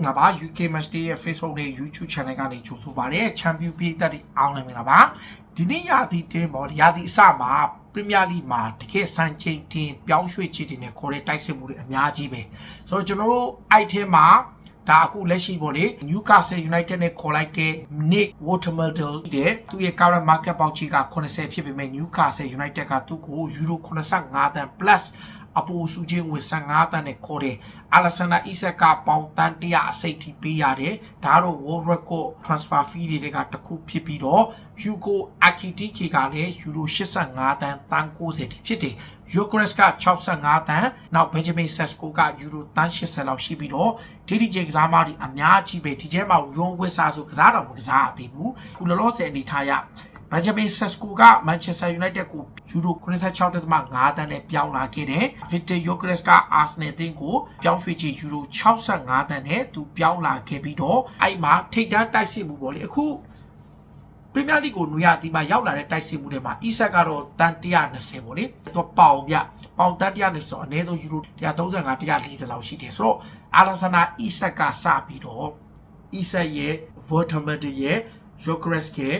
င်္ဂလာပါ UK Match Day ရဲ့ Facebook နဲ့ YouTube Channel ကနေကြိုဆိုပါရစေ။ Champion ပြည်သက်တွေအားလုံးမင်္ဂလာပါ။ဒီနေ့ရာသီတင်းပေါ်ရာသီအစမှာ Premier League မှာတကယ်စံချိန်တင်ပြောင်းရွှေ့ချစ်တင်နဲ့ခေါ်တဲ့တိုက်စစ်မှုတွေအများကြီးပဲ။ဆိုတော့ကျွန်တော်တို့အဲ့ထဲမှာဒါအခုလက်ရှိပေါ့လေ Newcastle United နဲ့ခေါ်လိုက်တဲ့ Nick Watermerdle တဲ့သူရဲ့ current market ပေါက်ကြီးက80ဖြစ်ပေမဲ့ Newcastle United ကသူ့ကို Euro 85တန် plus အပူစုချင်းဝင်15တန်းနဲ့ခေါ်တယ်။အာလက်ဆန်ဒါအီဆက်ကပေါင်တန်း100အစိတ်ထိပေးရတယ်။ဒါကတော့ World Record transfer fee တွေကတခုဖြစ်ပြီးတော့ Hugo Ekitike ကလည်း Euro 85တန်းတန်း90ထိဖြစ်တယ်။ Eucharist က65တန်းနောက် Benjamin Sesko က Euro တန်း80လောက်ရှိပြီးတော့ DDJ ကစားမတွေအများကြီးပဲဒီထဲမှာ Ron Wissa ဆိုကစားတော်မကစားအသေးဘူး။ခုလောလောဆယ်အနေထားရ ဘန်ဂျမင်ဆက်စကူကမန်ချက်စတာယူနိုက်တက်ကိုယူရို96.5တန်းနဲ့ပြောင်းလာခဲ့တယ်။ဗစ်တာယိုကရက်စ်ကအာဆနယ်အသင်းကိုပြောင်းရွှေ့ချေယူရို65တန်းနဲ့သူပြောင်းလာခဲ့ပြီးတော့အဲ့မှာထိတ်တန်းတိုက်စစ်မှုပေါ့လေအခုပရီးမီးယားလိကိုနွေရတီမှာရောက်လာတဲ့တိုက်စစ်မှုတွေမှာအီဆက်ကတော့တန်120ပေါ့လေသူပေါင်ပြပေါင်တန်120အနည်းဆုံးယူရို135 140လောက်ရှိတယ်ဆိုတော့အာလာဆနာအီဆက်ကစပြီးတော့အီဆက်ရဲ့ဗော်တမတ်ရဲ့ယိုကရက်စ်ရဲ့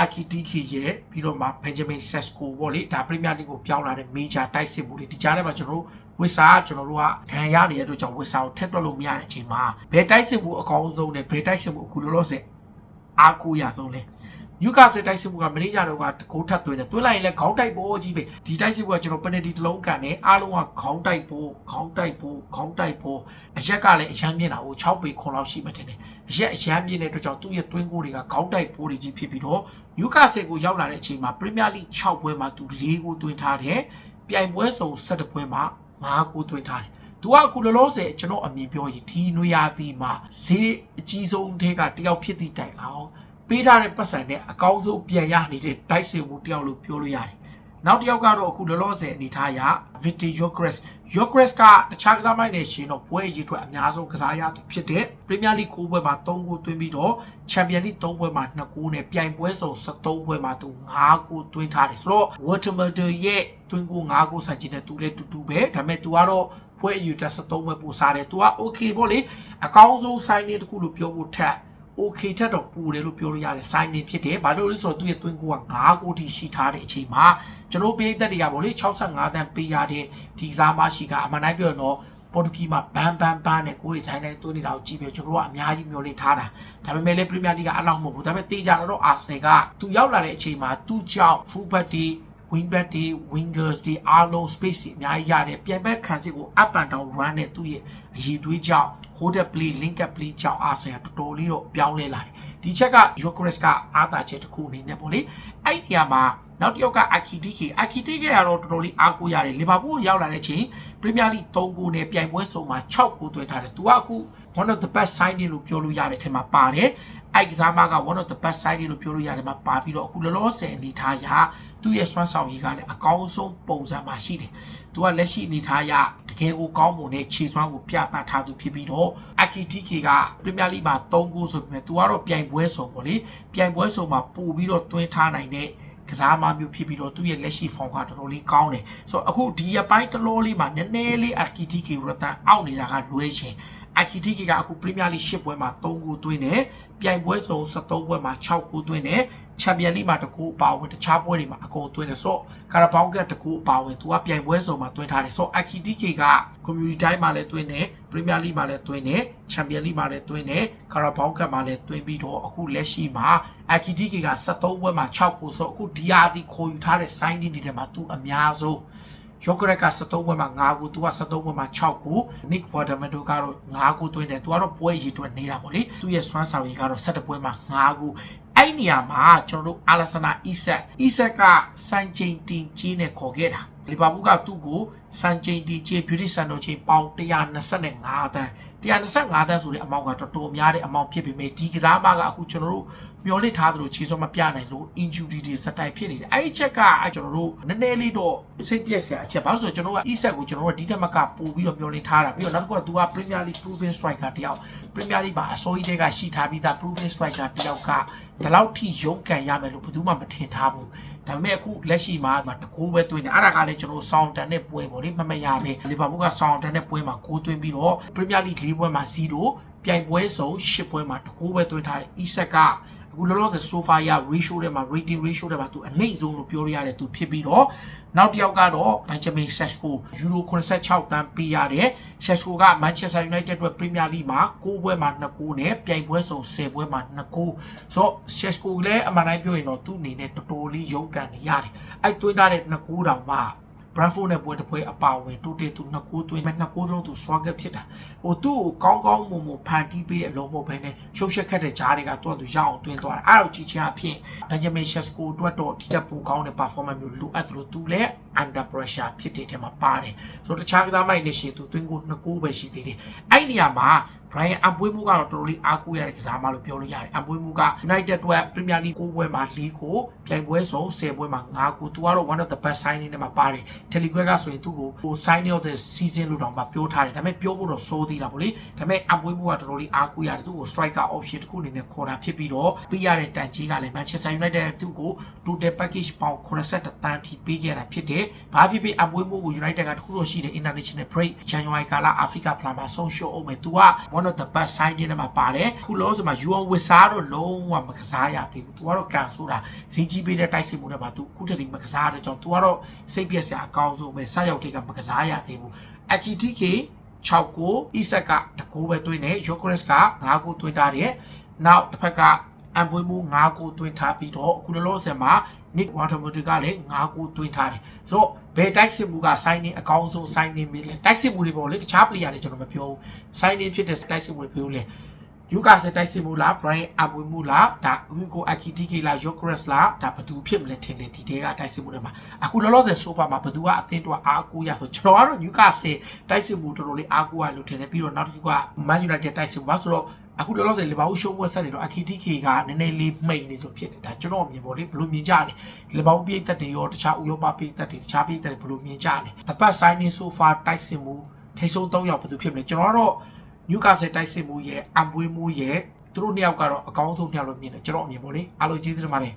အကီတီခီရဲ့ပြီးတော့မှဘန်ဂျမင်ဆက်စကိုပေါ့လေဒါပရီးမီးယားလိကိုပြောင်းလာတဲ့မေဂျာတိုက်စစ်မှုတွေဒီကြားထဲမှာကျွန်တော်တို့ဝစ်စာကျွန်တော်တို့ကဒဏ်ရနေတဲ့အတွက်ကြောင့်ဝစ်စာကိုထက်တွက်လို့မရတဲ့အချိန်မှာဘယ်တိုက်စစ်မှုအကောင်းဆုံးနဲ့ဘယ်တိုက်စစ်မှုအခုလောလောဆယ်အားကိုးရဆုံးလဲ ယူကာစစ်တိုက်စစ်မှုကမင်းကြတော့ကတကိုးထပ်သွင်းတယ်သွင်းလိုက်ရင်လည်းခေါင်းတိုက်ပေါ်ကြီးပဲဒီတိုက်စစ်မှုကကျွန်တော်ပနတီတစ်လုံးကန်တယ်အားလုံးကခေါင်းတိုက်ပေါ်ခေါင်းတိုက်ပေါ်ခေါင်းတိုက်ပေါ်အရက်ကလည်းအရန်မြင့်တာကို6ပေခွန်လောက်ရှိမှတင်တယ်အရက်အရန်မြင့်တဲ့အတွက်ကြောင့်သူ့ရဲ့တွင်းကိုတွေကခေါင်းတိုက်ပေါ်ကြီးဖြစ်ပြီးတော့ယူကာစစ်ကိုရောက်လာတဲ့အချိန်မှာပရီးမီးယားလိ6ပွဲမှာသူ4ကိုတွင်းထားတယ်ပြိုင်ပွဲစုံ17ပွဲမှာ5ကိုတွင်းထားတယ်သူကအခုလောလောဆယ်ကျွန်တော်အမြင်ပြောရင်ဒီနွေရာသီမှာဈေးအကြီးဆုံးထဲကတယောက်ဖြစ်သည့်တိုင်အောင် ပေးထားတဲ့ပတ်စံနဲ့အကောင်းဆုံးပြန်ရနေတဲ့တိုက်စင်မှုတယောက်လို့ပြောလို့ရတယ်။နောက်တစ်ယောက်ကတော့အခုလောလောဆယ်အနေထားအရ Victor Yokres Yokres ကတခြားကစားမိုက်နဲ့ရှင်တော့ပွဲအရေးအတွက်အများဆုံးကစားရသူဖြစ်တဲ့ Premier League 9ပွဲမှာ3ဂိုးသွင်းပြီးတော့ Champions League 3ပွဲမှာ2ဂိုးနဲ့ပြိုင်ပွဲစုံ73ပွဲမှာသူ5ဂိုးသွင်းထားတယ်ဆိုတော့ Watermelon ရဲ့သွင်းဂိုး5ဂိုးဆန်ချင်တဲ့သူလည်းတူတူပဲဒါပေမဲ့သူကတော့ပွဲအယူတက်73ပွဲပို့စားတယ်သူက okay ပေါ့လေအကောင်းဆုံး signing တစ်ခုလို့ပြောဖို့ထက် okay ထက်တော့ပူတယ်လို့ပြောလို့ရတယ် signing ဖြစ်တယ်ဘာလို့လဲဆိုတော့သူ့ရဲ့ twin ကိုက9ကိုထိရှိထားတဲ့အချိန်မှာကျွန်တော်ပေးသက်တွေကပေါ့လေ65တန်းပေးရတဲ့ဒီကစားမရှိကအမှန်တိုင်းပြောရင်တော့ပေါ်တူဂီမှာဘန်ဘန်ဘန်နဲ့ကိုယ်တွေချိုင်းတိုင်းသွင်းနေတာကိုကြည့်ပြီးကျွန်တော်ကအများကြီးမျှော်လင့်ထားတာဒါပေမဲ့လည်းပရီးမီးယားလိကအလောက်မဟုတ်ဘူးဒါပေမဲ့တေးကြတော့အာဆနယ်ကသူရောက်လာတဲ့အချိန်မှာသူ့ကြောင့် full back တွေ wing back တွေ wingers တွေအားလုံး space တွေအများကြီးရတယ်ပြန်ဘက်ခံစစ်ကို up and down run နဲ့သူ့ရဲ့အရေးသွေးကြောင့် hold up play link up play ကြောင့်အာဆင်တော်တော်လေးတော့ပြောင်းလဲလာတယ်ဒီချက်က Jokeres ကအားသာချက်တစ်ခုအနေနဲ့ပေါ့လေအဲ့ဒီနေရာမှာနောက်တစ်ယောက်က Akitike Akitike ကတော့တော်တော်လေးအားကိုးရတယ်လီဗာပူးရောက်လာတဲ့အချိန် Premier League 3ဂိုးနဲ့ပြိုင်ပွဲစုံမှာ6ဂိုးသွင်းထားတယ်သူကအခု one of the best signing လို့ပြောလို့ရတဲ့ထက်မှာပါတယ် အဲ့ကစားမက one of the best side လို့ပြောလို့ရတယ်မှာပါပြီးတော့အခုလောလောဆယ်အနေထားရသူ့ရဲ့စွမ်းဆောင်ရည်ကလည်းအကောင်းဆုံးပုံစံမှာရှိတယ်။သူကလက်ရှိအနေထားရတကယ်ကိုကောင်းမွန်တဲ့ခြေစွမ်းကိုပြသထားသူဖြစ်ပြီးတော့ Akitike က Premier League မှာ3ဂိုးဆိုပေမဲ့သူကတော့ပြိုင်ပွဲစုံပေါ့လေ။ပြိုင်ပွဲစုံမှာပို့ပြီးတော့တွင်းထားနိုင်တဲ့ကစားမမျိုးဖြစ်ပြီးတော့သူ့ရဲ့လက်ရှိ form ကတော်တော်လေးကောင်းတယ်။ဆိုတော့အခုဒီအပိုင်းတလောလေးမှာနည်းနည်းလေး Akitike ရတန်အောက်နေတာကလွဲရှင်။ Akitike ကအခုပရီးမီးယားလိ10ပွဲမှာ3ဂိုးသွင်းတယ်။ပြိုင်ပွဲစုံ73ပွဲမှာ6ဂိုးသွင်းတယ်။ Champions League မှာတကူအပါဝင်တခြားပွဲတွေမှာအကုန်သွင်းတယ်ဆိုတော့ကာရာဘောင်းကတကူအပါဝင်သူကပြိုင်ပွဲစုံမှာသွင်းထားတယ်ဆိုတော့ Akitike က Community တိုင်းမှာလည်းသွင်းတယ် Premier League မှာလည်းသွင်းတယ် Champions League မှာလည်းသွင်းတယ်ကာရာဘောင်းကမှာလည်းသွင်းပြီးတော့အခုလက်ရှိမှာ Akitike က73ပွဲမှာ6ဂိုးဆိုအခုဒီယာဒီခေါ်ယူထားတဲ့ signing တွေထဲမှာသူအများဆုံး ယောဂရက်က73ပွဲမှာ9ခုသူက73ပွဲမှာ6ခု Nick Vladimir ကတော့9ခုသွင်းတယ်သူကတော့ပွဲရည်တွက်နေတာပေါ့လေသူရဲ့စွမ်းဆောင်ရည်ကတော့17ပွဲမှာ9ခုအဲ့နေရာမှာကျွန်တော်တို့အာလဆနာအီဆက်အီဆက်ကစန်ချိန်တင်ကြီးနဲ့ခေါ်ခဲ့တာလီဗာပူးကသူ့ကို စန်ချိန်တင်ကြီး beauty center ချိန်ပေါင်125တန်း125တန်းဆိုတဲ့အမောက်ကတော်တော်များတဲ့အမောက်ဖြစ်ပေမဲ့ဒီကစားမကအခုကျွန်တော်တို့မျောလင့်ထားသလိုခြေစွမ်းမပြနိုင်လို့ injury တွေစတိုင်ဖြစ်နေတယ်အဲ့ဒီချက်ကကျွန်တော်တို့နည်းနည်းလေးတော့စိတ်ပြက်စရာအချက်ဘာလို့ဆိုတော့ကျွန်တော်တို့က e-set ကိုကျွန်တော်တို့ကဒီတက်မကပို့ပြီးတော့မျောလင့်ထားတာပြီးတော့နောက်တစ်ခုကသူက Premier League proven striker တယောက် Premier League မှာအစိုးရတွေကရှိထားပြီးသား proven striker တယောက်ကဒီလောက်ထိရုန်းကန်ရမယ်လို့ဘယ်သူမှမထင်ထားဘူးဒါပေမဲ့အခုလက်ရှိမှာတကိုးပဲတွင်းတယ်အဲ့ဒါကလည်းကျွန်တော်ဆောင်းတန်တဲ့ပွဲပေါ့လေမမရပဲလီဗာပူးကဆောင်းတန်တဲ့ပွဲမှာကိုးတွင်းပြီးတော့ Premier League ၄ပွဲမှာ0ပြိုင်ပွဲစုံ၈ပွဲမှာတကူပဲသွင်းထားတယ်အီဆက်ကအခုလောလောဆယ် sofa ရ ratio ထဲမှာ rating ratio ထဲမှာသူအနှိမ့်ဆုံးလို့ပြောရတဲ့သူဖြစ်ပြီးတော့နောက်တစ်ယောက်ကတော့ Benjamin Sesko Euro 86တန်းပေးရတယ် Sesko က Manchester United အတွက် Premier League မှာ9ပွဲမှာ2ဂိုးနဲ့ပြိုင်ပွဲစုံ10ပွဲမှာ2ဂိုးဆိုတော့ Sesko လည်းအမှန်တိုင်းပြောရင်တော့သူ့အနေနဲ့တော်တော်လေးရုန်းကန်နေရတယ်အဲ့သွင်းထားတဲ့2ဂိုးတောင်မှ Brentford နဲ့ပွဲတစ်ပွဲအပါဝင်တိုတေသူနှစ်ကိုးသွင်းမဲ့နှစ်ကိုးလုံးသူ swagger ဖြစ်တာဟိုသူ့ကိုကောင်းကောင်းမွန်မွန်ဖန်တီးပေးတဲ့အလုံးမဟုတ်ဘဲနဲ့ရှုပ်ရှက်ခတ်တဲ့ဂျားတွေကသူ့အတူရအောင်တွင်းသွားတာအဲ့တော့ကြည့်ချင်းအဖြစ် Benjamin Sesko အတွက်တော့ဒီတက်ပိုကောင်းတဲ့ performance မျိုးလိုအပ်သလိုသူလည်း under pressure ဖြစ်တဲ့ထဲမှာပါတယ်ဆိုတော့တခြားကစားမိုက်နေရှင်သူတွင်းကိုနှစ်ကိုးပဲရှိသေးတယ်အဲ့ဒီနေရာမှာ Brian အပွေးမှုကတော့တော်တော်လေးအားကိုးရတဲ့ကစားမလို့ပြောလို့ရတယ်အပွေးမှုက United အတွက် Premier League 9ပွဲမှာ4ကိုပြိုင်ပွဲစုံ10ပွဲမှာ5ကိုသူကတော့ one of the best signing တွေမှာပါတယ် Telegram ကဆိုရင်သူ့ကိုဟို signing of the season လို့တောင်မှပြောထားတယ်ဒါပေမဲ့ပြောဖို့တော့စိုးသေးတာပေါ့လေဒါပေမဲ့အပွေးမှုကတော်တော်လေးအားကိုးရတယ်သူ့ကို striker option တစ်ခုအနေနဲ့ခေါ်တာဖြစ်ပြီးတော့ပေးရတဲ့တန်ကြီးကလည်း Manchester United သူ့ကို total package ပေါင်80တန်းထိပေးခဲ့တာဖြစ်တယ်ဘာဖြစ်ဖြစ်အပွေးမှုကို United ကတစ်ခုတော့ရှိတယ် international break January ကာလ Africa plan မှာဆုံးရှုံးအောင်မယ်သူက one of the best signing တွေမှာပါတယ်ခုလောဆိုမှာ Yuan Wissa တော့လုံးဝမကစားရသေးဘူးသူကတော့ကန်ဆိုတာဈေးကြီးပေးတဲ့တိုက်စစ်မှုတွေမှာသူခုတည်းမကစားတဲ့ကြောင့်သူကတော့စိတ်ပြက်စရာအကောင်းဆုံးပဲစရောက်တွေကမကစားရသေးဘူး AKTK 6ကို Isak ကတကိုးပဲတွင်းတယ် Jokeres က9ကိုတွင်းထားတယ်နောက်တစ်ဖက်ကအံပွေးမှု9ကိုတွင်းထားပြီးတော့အခုလောလောဆယ်မှာ Nick Watermotor ကလည်း9ကိုတွင်းထားတယ်ဆိုတော့ဘယ်တိုက်စစ်မှုက signing အကောင်းဆုံး signing မင်းလဲတိုက်စစ်မှုတွေပေါ့လေတခြား player တွေကျွန်တော်မပြောဘူး signing ဖြစ်တဲ့တိုက်စစ်မှုတွေပြောလဲ ယူကာစတိုက်စစ်မှုလား Brian အပွေးမှုလားဒါ Hugo Akitike လား Jokeres လားဒါဘယ်သူဖြစ်မလဲထင်တယ်ဒီတဲကတိုက်စစ်မှုတွေမှာအခုလောလောဆယ် sofa မှာဘယ်သူကအသင်းတော့အားကိုးရဆိုကျွန်တော်ကတော့ Newcastle တိုက်စစ်မှုတော်တော်လေးအားကိုးရလို့ထင်တယ်ပြီးတော့နောက်တစ်ခုက Man United တိုက်စစ်မှုပါဆိုတော့အခုလောလောဆယ်လီဗာပူးရှုံးပွဲဆက်နေတော့ AKTK ကနည်းနည်းလေးမှိတ်နေလို့ဖြစ်တယ်ဒါကျွန်တော်မြင်ပေါ်လေဘယ်လိုမြင်ကြလဲလီဗာပူးပြည်သက်တွေရောတခြားဥရောပပြည်သက်တွေတခြားပြည်သက်တွေဘယ်လိုမြင်ကြလဲတပတ် signing so far တိုက်စစ်မှုထိဆုံး၃ယောက်ဘယ်သူဖြစ်မလဲကျွန်တော်ကတော့ Newcastle တိုက်စစ်မှုရဲ့အံပွေးမှုရဲ့သူတို့နှစ်ယောက်ကတော့အကောင်းဆုံးနှစ်ယောက်လို့မြင်တယ်ကျွန်တော်အမြင်ပေါ့လေအားလုံးကျေးဇူးတင်ပါတယ်